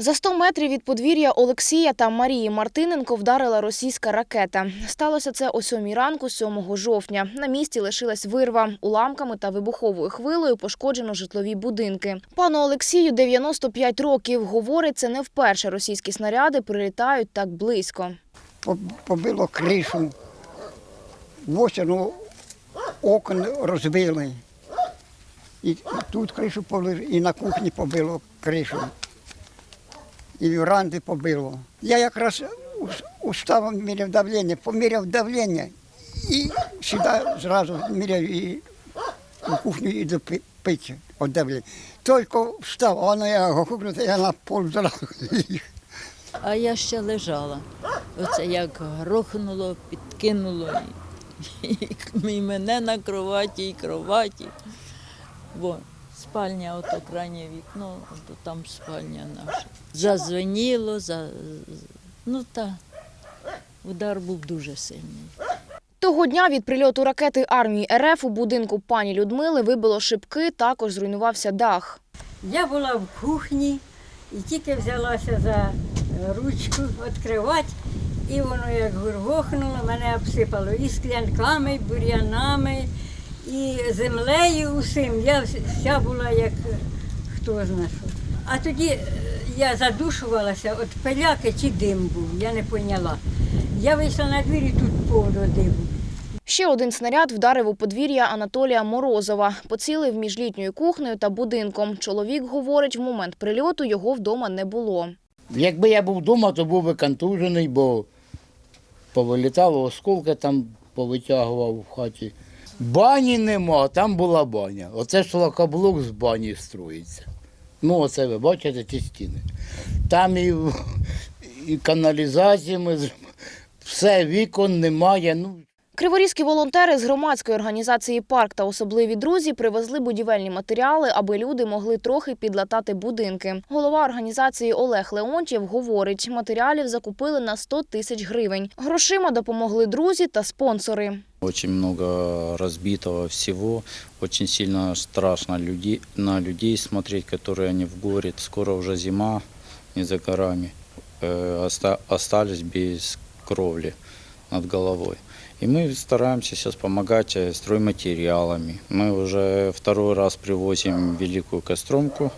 За 100 метрів від подвір'я Олексія та Марії Мартиненко вдарила російська ракета. Сталося це о 7 ранку 7 жовтня. На місці лишилась вирва. Уламками та вибуховою хвилею пошкоджено житлові будинки. Пану Олексію 95 років. Говорить, це не вперше російські снаряди прилітають так близько. Побило кришу, восьмину окон розбили. І тут кришу побили, і на кухні побило кришу. І віранди побило. Я якраз ус- уставом міряв давлення, поміряв давлення і сюди зразу міряв і в кухню і до пи- печі від давлення. Тільки встав, а воно я гукнути, я на пол зразу. А я ще лежала. Оце як грохнуло, підкинуло і, і мене на кроваті, і кроваті. Бо спальня, ото крайнє вікно, то там спальня наша. Зазвеніло, за, ну та удар був дуже сильний. Того дня від прильоту ракети армії РФ у будинку пані Людмили вибило шибки, також зруйнувався дах. Я була в кухні і тільки взялася за ручку відкривати, і воно як гургохнуло, мене обсипало і склянками, і бур'янами, і землею усім. Я вся була як е, хто зна що. А тоді е, я задушувалася, от пиляки чи дим був, я не поняла. Я вийшла на двір і тут повно диму. Ще один снаряд вдарив у подвір'я Анатолія Морозова. Поцілив між літньою кухнею та будинком. Чоловік говорить, в момент прильоту його вдома не було. Якби я був вдома, то був би контужений, бо повилітало осколки там повитягував в хаті. Бані нема, там була баня. Оце ж лакоблок з бані строїться. Ну, оце ви бачите ті стіни. Там і, і з- все, вікон немає. Ну, Криворізькі волонтери з громадської організації Парк та особливі друзі привезли будівельні матеріали, аби люди могли трохи підлатати будинки. Голова організації Олег Леонтьєв говорить, матеріалів закупили на 100 тисяч гривень. Грошима допомогли друзі та спонсори. Очень много разбитого всего. Очень сильно страшно людей, на людей смотреть, которые в горе. Скоро уже зима, не за горами. Э, оста- остались без кровли над головой. И мы стараемся сейчас помогать э, стройматериалами. Мы уже второй раз привозим великую костромку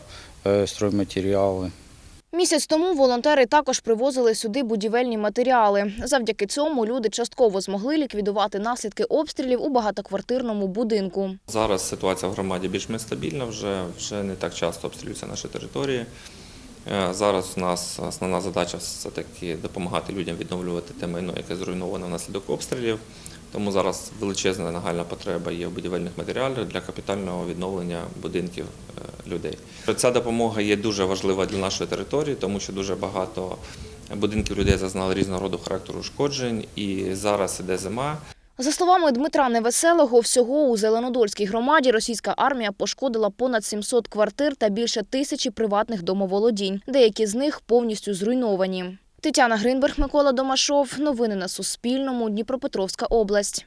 э, стройматериалы. Місяць тому волонтери також привозили сюди будівельні матеріали. Завдяки цьому люди частково змогли ліквідувати наслідки обстрілів у багатоквартирному будинку. Зараз ситуація в громаді більш-менш стабільна, вже, вже не так часто обстрілюються наші території. Е, Зараз у нас основна задача все-таки допомагати людям відновлювати те майно, яке зруйновано внаслідок обстрілів. Тому зараз величезна нагальна потреба є в будівельних матеріалах для капітального відновлення будинків е, людей. Ця допомога є дуже важлива для нашої території, тому що дуже багато будинків людей зазнали різного роду характеру ушкоджень, і зараз іде зима. За словами Дмитра Невеселого, всього у Зеленодольській громаді російська армія пошкодила понад 700 квартир та більше тисячі приватних домоволодінь. Деякі з них повністю зруйновані. Тетяна Гринберг, Микола Домашов. Новини на Суспільному. Дніпропетровська область.